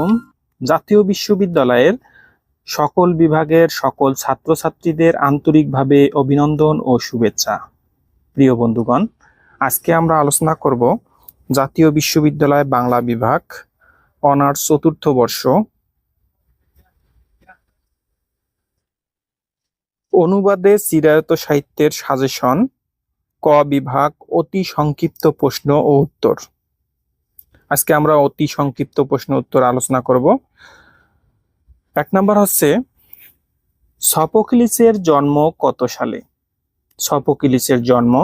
আলাইকুম জাতীয় বিশ্ববিদ্যালয়ের সকল বিভাগের সকল ছাত্রছাত্রীদের আন্তরিকভাবে অভিনন্দন ও শুভেচ্ছা। প্রিয় বন্ধুগণ, আজকে আমরা আলোচনা করব জাতীয় বিশ্ববিদ্যালয় বাংলা বিভাগ অনার্স চতুর্থ বর্ষ। অনুবাদে চিরায়ত সাহিত্যের সাজেশন, ক বিভাগ অতি সংক্ষিপ্ত প্রশ্ন ও উত্তর। আজকে আমরা অতি সংক্ষিপ্ত প্রশ্ন উত্তর আলোচনা করব। এক নম্বর হচ্ছে, সপোক্লিসের জন্ম কত সালে? সপোক্লিসের জন্ম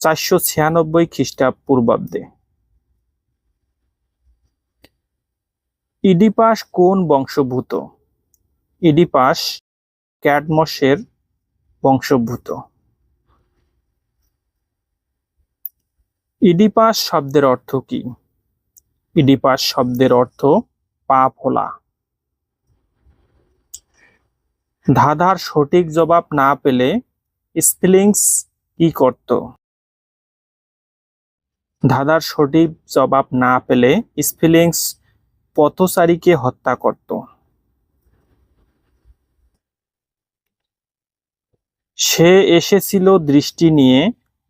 চারশো ছিয়ানব্বই খ্রিস্টাপূর্বাব্দে ইডিপাস কোন বংশভূত? ইডিপাস ক্যাডমসের বংশভূত। ইডিপাস শব্দের অর্থ কি? ইডিপাস শব্দের অর্থ পা ফোলা। ধাঁধার সঠিক জবাব না পেলে স্পেলিংস কি করত? ধাঁধার সঠিক জবাব না পেলে স্পেলিংস পথচারীকে হত্যা করত। সে এসেছিল দৃষ্টি নিয়ে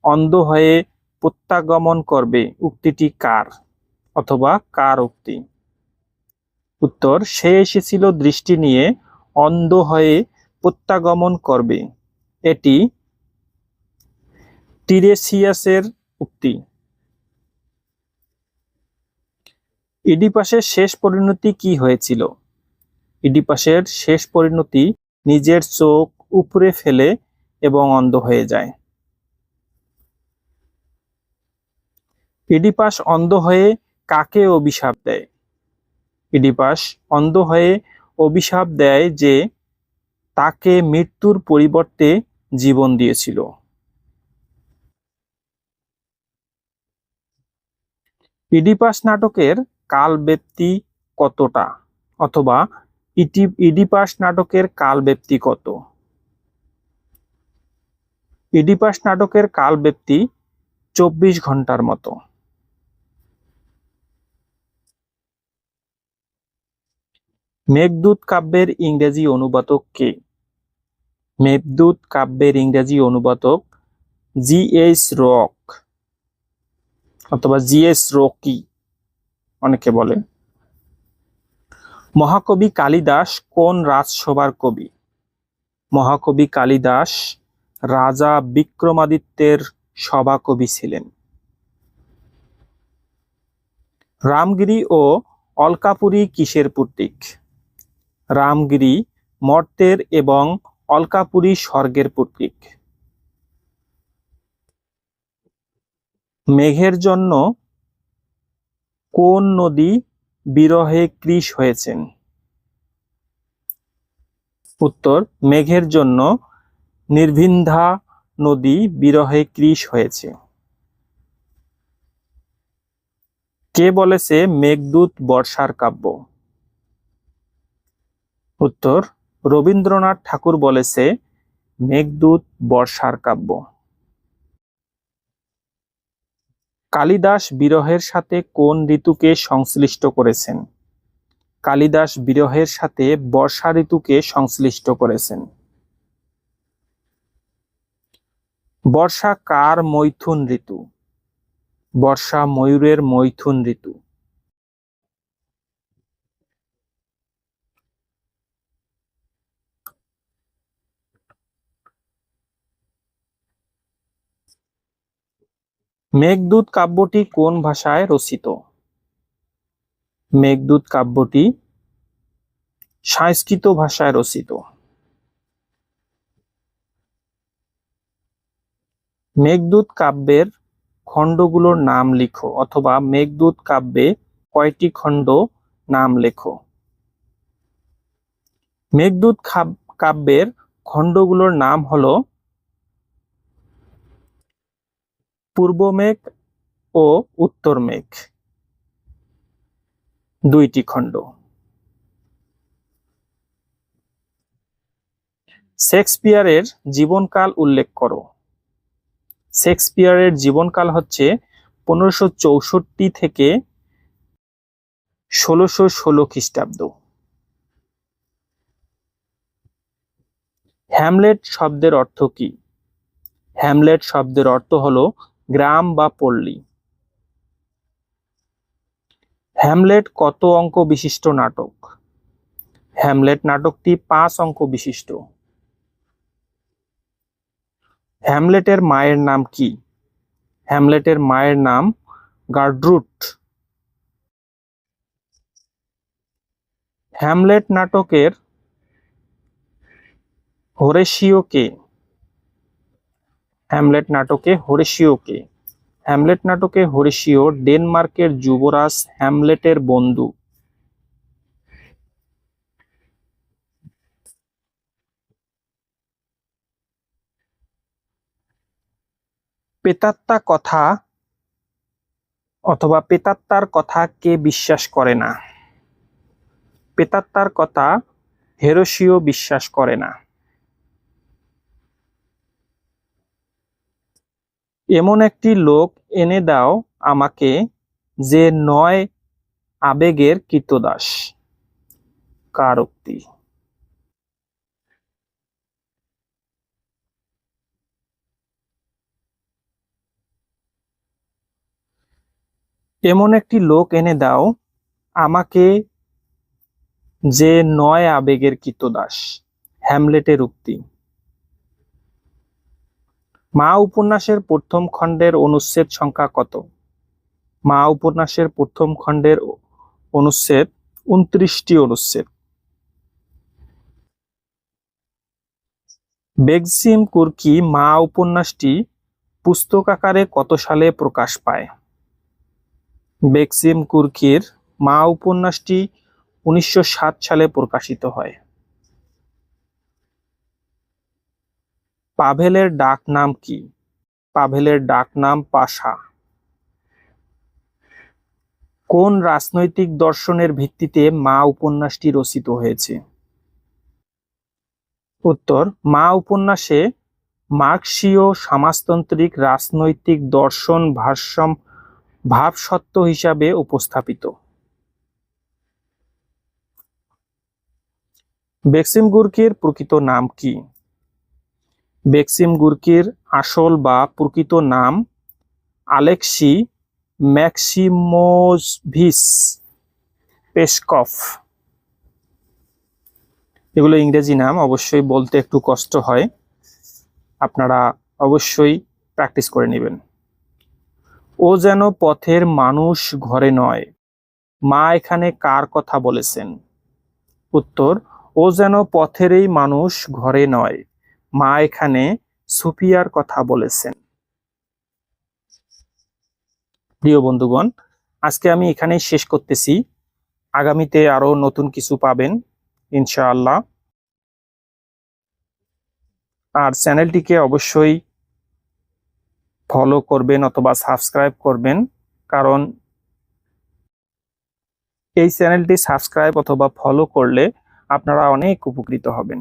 অন্ধ হয়ে প্রত্যাগমন করবে। উক্তিটি কার? অথবা কার উক্তি? উত্তর, সে এসেছিল দৃষ্টি নিয়ে অন্ধ হয়ে প্রত্যাগমন করবে। এটি টিরেসিয়াসের উক্তি। ইডিপাসের শেষ পরিণতি কি হয়েছিল? ইডিপাসের শেষ পরিণতি নিজের চোখ উপরে ফেলে এবং অন্ধ হয়ে যায়। ইডিপাস অন্ধ হয়ে কাকে অভিশাপ দেয়? ইডিপাস অন্ধ হয়ে অভিশাপ দেয় যে তাকে মৃত্যুর পরিবর্তে জীবন দিয়েছিল। ইডিপাস নাটকের কালব্যাপ্তি কতটা? অথবা ইডিপাস নাটকের কালব্যাপ্তি কত? ইডিপাস নাটকের কালব্যাপ্তি চব্বিশ ঘণ্টার মতো। মেঘদূত কাব্যের ইংরেজি অনুবাদক কে? মেঘদূত কাব্যের ইংরেজি অনুবাদক জি এস রক অথবা জি এস রকি, অনেকে বলে। মহাকবি কালিদাস কোন রাজসভার কবি? মহাকবি কালিদাস রাজা বিক্রমাদিত্যের সভাকবি ছিলেন। রামগিরি ও অলকাপুরী কিসের প্রতীক? রামগিরি, মর্তের এবং অলকাপুরী স্বর্গের প্রতীক মেঘের জন্য কোন নদী বিরহে কৃষ হয়েছেন? উত্তর, মেঘের জন্য নির্ভিন্ধা নদী বিরহে কৃষ হয়েছে। কে বলেছে মেঘদূত বর্ষার কাব্য? উত্তর, রবীন্দ্রনাথ ঠাকুর বলেছে, মেঘদূত বর্ষার কাব্য। কালিদাস বিরহের সাথে কোন ঋতুকে সংশ্লিষ্ট করেছেন? কালিদাস বিরহের সাথে বর্ষা ঋতুকে সংশ্লিষ্ট করেছেন। বর্ষা কার মৈথুন ঋতু? বর্ষা ময়ূরের মৈথুন ঋতু। মেঘদূত কাব্যটি কোন ভাষায় রচিত? মেঘদূত কাব্যটি সংস্কৃত ভাষায় রচিত। মেঘদূত কাব্যের খণ্ডগুলোর নাম লিখো অথবা মেঘদূত কাব্যে কয়টি খণ্ড নাম লেখো। মেঘদূত কাব্যের খণ্ডগুলোর নাম হলো পূর্ব মেঘ ও উত্তর মেঘ। দুইটি খণ্ড। শেক্সপিয়ারের জীবনকাল উল্লেখ করো। শেক্সপিয়ারের জীবনকাল হচ্ছে পনেরোশো চৌষট্টি থেকে ষোলোশো ষোলো খ্রিস্টাব্দ। হ্যামলেট শব্দের অর্থ কি? হ্যামলেট শব্দের অর্থ হলো গ্রাম বা পল্লী। হ্যামলেট কত অঙ্ক বিশিষ্ট নাটক? হ্যামলেট নাটকটি পাঁচ অঙ্ক বিশিষ্ট। হ্যামলেটের মায়ের নাম কি? হ্যামলেটের মায়ের নাম গার্ডরুট। হ্যামলেট নাটকের হোরেশিও কে? হ্যামলেট নাটকে হোরেশিও কে? হ্যামলেট নাটকে হোরেশিও ডেনমার্কের যুবরাজ হ্যামলেটের বন্ধু। পেতাত্তা কথা অথবা পেতাত্তার কথা কে বিশ্বাস করে না? পেতাত্তার কথা হেরোসিও বিশ্বাস করে না। এমন একটি লোক এনে দাও আমাকে যে নয় আবেগের কীতদাস কার উক্তি এমন একটি লোক এনে দাও আমাকে যে নয় আবেগের কীতদাস হ্যামলেটের উক্তি। মা উপন্যাসের প্রথম খণ্ডের অনুচ্ছেদ সংখ্যা কত? মা উপন্যাসের প্রথম খণ্ডের অনুচ্ছেদ উনত্রিশটি অনুচ্ছেদ। বেগসিম কুর্কি মা উপন্যাসটি পুস্তক আকারে কত সালে প্রকাশ পায়? বেক্সিম কুর্কির মা উপন্যাসটি উনিশশো সাত সালে প্রকাশিত হয়। পাভেলের ডাক নাম কি? পাভেলের ডাক নাম পাশা। কোন রাজনৈতিক দর্শনের ভিত্তিতে মা উপন্যাসটি রচিত হয়েছে? উত্তর, মা উপন্যাসে মার্কসীয় সমাজতান্ত্রিক রাজনৈতিক দর্শন ভারসাম ভাবসত্ত্ব হিসাবে উপস্থাপিত। বেক্সিম গুর্কির প্রকৃত নাম কি? বেক্সিম গুর্কির আসল বা প্রকৃত নাম আলেক্সি ম্যাক্সিমোভিস পেসকফ এগুলো ইংরেজি নাম, অবশ্যই বলতে একটু কষ্ট হয়। আপনারা অবশ্যই প্র্যাকটিস করে নেবেন। ও যেন পথের মানুষ ঘরে নয়। মা এখানে কার কথা বলেছেন? উত্তর, ও যেন পথেরই মানুষ ঘরে নয়। মা এখানে সুফিয়ার কথা বলেছেন। প্রিয় বন্ধুগণ, আজকে আমি এখানেই শেষ করতেছি। আগামীতে আরও নতুন কিছু পাবেন, ইনশাআল্লাহ। আর চ্যানেলটিকে অবশ্যই ফলো করবেন অথবা সাবস্ক্রাইব করবেন, কারণ এই চ্যানেলটি সাবস্ক্রাইব অথবা ফলো করলে আপনারা অনেক উপকৃত হবেন।